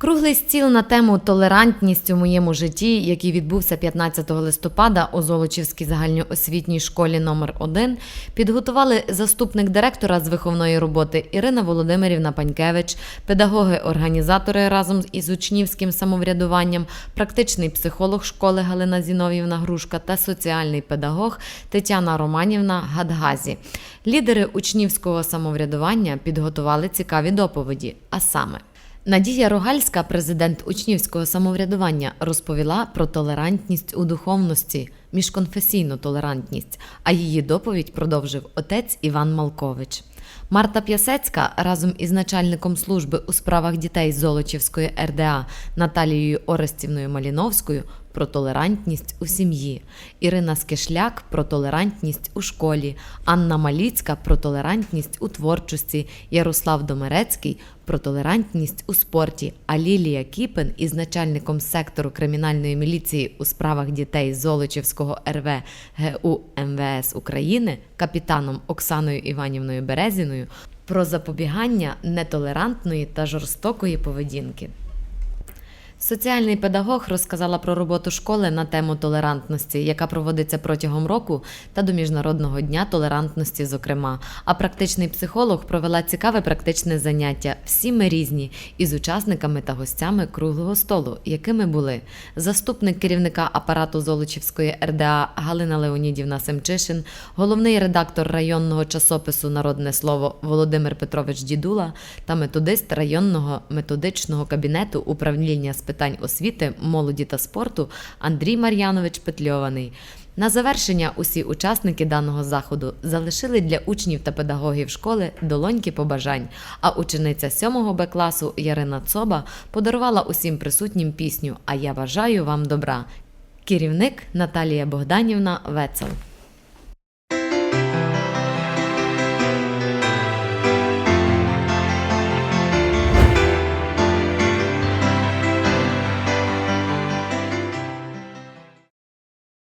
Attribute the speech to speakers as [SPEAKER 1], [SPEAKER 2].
[SPEAKER 1] Круглий стіл на тему Толерантність у моєму житті, який відбувся 15 листопада у Золочівській загальноосвітній школі номер 1 підготували заступник директора з виховної роботи Ірина Володимирівна Панькевич, педагоги-організатори разом із учнівським самоврядуванням, практичний психолог школи Галина Зінов'ївна Грушка та соціальний педагог Тетяна Романівна Гадгазі. Лідери учнівського самоврядування підготували цікаві доповіді, а саме. Надія Рогальська, президент учнівського самоврядування, розповіла про толерантність у духовності, міжконфесійну толерантність, а її доповідь продовжив отець Іван Малкович. Марта П'ясецька разом із начальником служби у справах дітей Золочівської РДА Наталією Орестівною Маліновською про толерантність у сім'ї, Ірина Скишляк про толерантність у школі, Анна Маліцька про толерантність у творчості, Ярослав Домерецький про толерантність у спорті, а Лілія Кіпен із начальником сектору кримінальної міліції у справах дітей Золочівського РВ ГУ МВС України капітаном Оксаною Іванівною Березіною про запобігання нетолерантної та жорстокої поведінки. Соціальний педагог розказала про роботу школи на тему толерантності, яка проводиться протягом року та до Міжнародного дня толерантності, зокрема. А практичний психолог провела цікаве практичне заняття. Всі ми різні із учасниками та гостями круглого столу, якими були заступник керівника апарату Золочівської РДА Галина Леонідівна Семчишин, головний редактор районного часопису Народне слово Володимир Петрович Дідула та методист районного методичного кабінету управління питань освіти, молоді та спорту Андрій Мар'янович Петльований. На завершення усі учасники даного заходу залишили для учнів та педагогів школи долоньки побажань. А учениця 7 Б класу Ярина Цоба подарувала усім присутнім пісню А я бажаю вам добра. Керівник Наталія Богданівна Вецел.